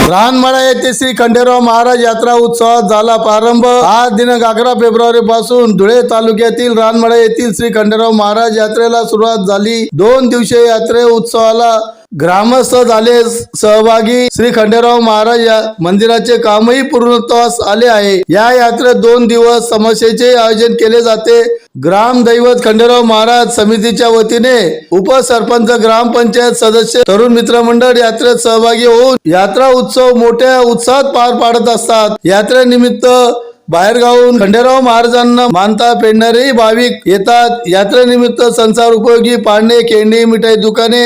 रानमाळा येथे श्री खंडेराव महाराज यात्रा उत्सवात झाला प्रारंभ. आज दिनांक अकरा फेब्रुवारी पासून धुळे तालुक्यातील रानमाळा येथील श्री खंडेराव महाराज यात्रेला सुरुवात झाली. दोन दिवसीय यात्रे उत्सवाला ग्रामस्थ झाले सहभागी. श्री खंडेराव महाराज या मंदिराचे कामही पूर्णत्वास आले आहे. या यात्रेत दोन दिवस समस्येचे आयोजन केले जाते. ग्राम दैवत खंडेराव महाराज समितीच्या वतीने उपसरपंच ग्रामपंचायत सदस्य तरुण मित्र मंडळ यात्रेत सहभागी होऊन यात्रा उत्सव मोठ्या उत्साहात पार पाडत असतात. यात्रेनिमित्त बाहेरगावून खंडेराव महाराजांना मानता पेडणारेही भाविक येतात. यात्रेनिमित्त संसार उपयोगी पाळणे केंडी मिठाई दुकाने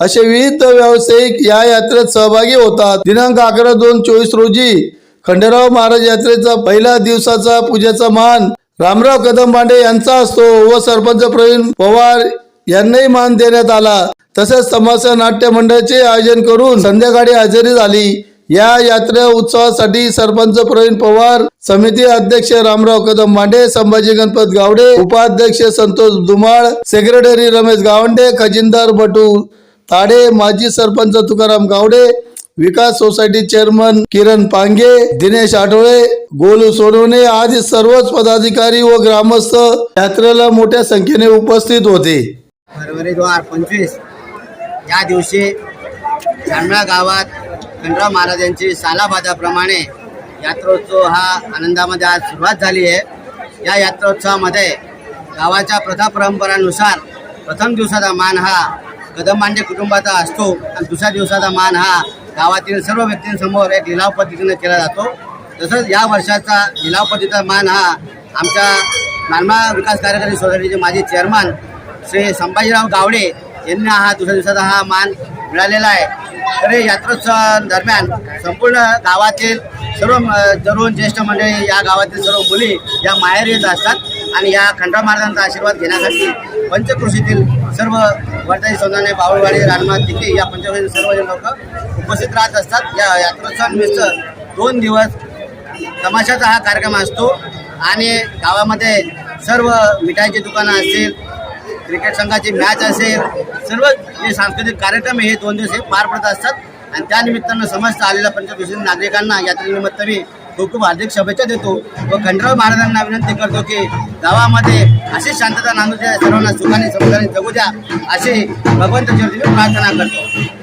असे विविध व्यावसायिक या यात्रेत सहभागी होतात. दिनांक अकरा दोन चोवीस रोजी खंडेराव महाराज यात्रेचा पहिला दिवसाचा पूजेचा मान रामराव कदम बांडे यांचा असतो व सरपंच प्रवीण पवार यांनाही मान देण्यात आला. तसेच तमाशा नाट्य मंडळाचे आयोजन करून संध्याकाळी हजेरी झाली. या यात्रा उत्सवासाठी सरपंच प्रवीण पवार समिती अध्यक्ष रामराव कदम मांडे संभाजी गणपत गावडे उपाध्यक्ष संतोष दुमाळ सेक्रेटरी रमेश गावंडे खजिनदार बटू ताडे माजी सरपंच तुकाराम गावडे विकास सोसायटी चेअरमन किरण पांगे दिनेश आठवळे गोलू सोनवणे आदी सर्वच पदाधिकारी व ग्रामस्थ यात्रेला मोठ्या संख्येने उपस्थित होते. फरवरी दोन हजार पंचवीस या दिवशी चांदळा गावात खंडराव महाराजांची सालाबादाप्रमाणे यात्रोत्सव हा आनंदामध्ये आज सुरुवात झाली आहे. या यात्रोत्सवामध्ये गावाच्या प्रथा परंपरानुसार प्रथम दिवसाचा मान हा कदम मांडे कुटुंबाचा असतो आणि दुसऱ्या दिवसाचा मान हा गावातील सर्व व्यक्तींसमोर एक लिलाव पद्धतीने केला जातो. तसंच या वर्षाचा लिलाव पद्धतीचा मान हा आमच्या नालमा विकास कार्यकारी सोसायटीचे माजी चेअरमन श्री संभाजीराव गावडे यांना हा दुसऱ्या दिवसाचा हा मान मिळालेला आहे. तर हे यात्रोत्सव दरम्यान संपूर्ण गावातील सर्व तरुण ज्येष्ठ मंडळी या गावातील सर्व मुली या माहेर येत असतात आणि या खंडा महाराजांचा आशीर्वाद घेण्यासाठी पंचकृषीतील सर्व वर्धाई सोनाने बावळवाडी रानमात तिके या पंचकृषीतील सर्वजण लोक उपस्थित राहत असतात. या यात्रोत्सवानिमित्त दोन दिवस तमाशाचा हा कार्यक्रम असतो. आणि गावामध्ये सर्व मिठाईची दुकानं असतील क्रिकेट संघाची मॅच असेल सर्व जे सांस्कृतिक कार्यक्रम हे दोन दिवस हे पार पडत असतात. आणि त्यानिमित्तानं समस्त आलेल्या पंचकृषी नागरिकांना यात्रेनिमित्त मी खूप खूप हार्दिक शुभेच्छा देतो व खंडराव महाराजांना विनंती करतो की गावामध्ये अशी शांतता नांदू द्या सर्वांना सुखाने समाधाने जगू द्या अशी भगवंत चरणी प्रार्थना करतो.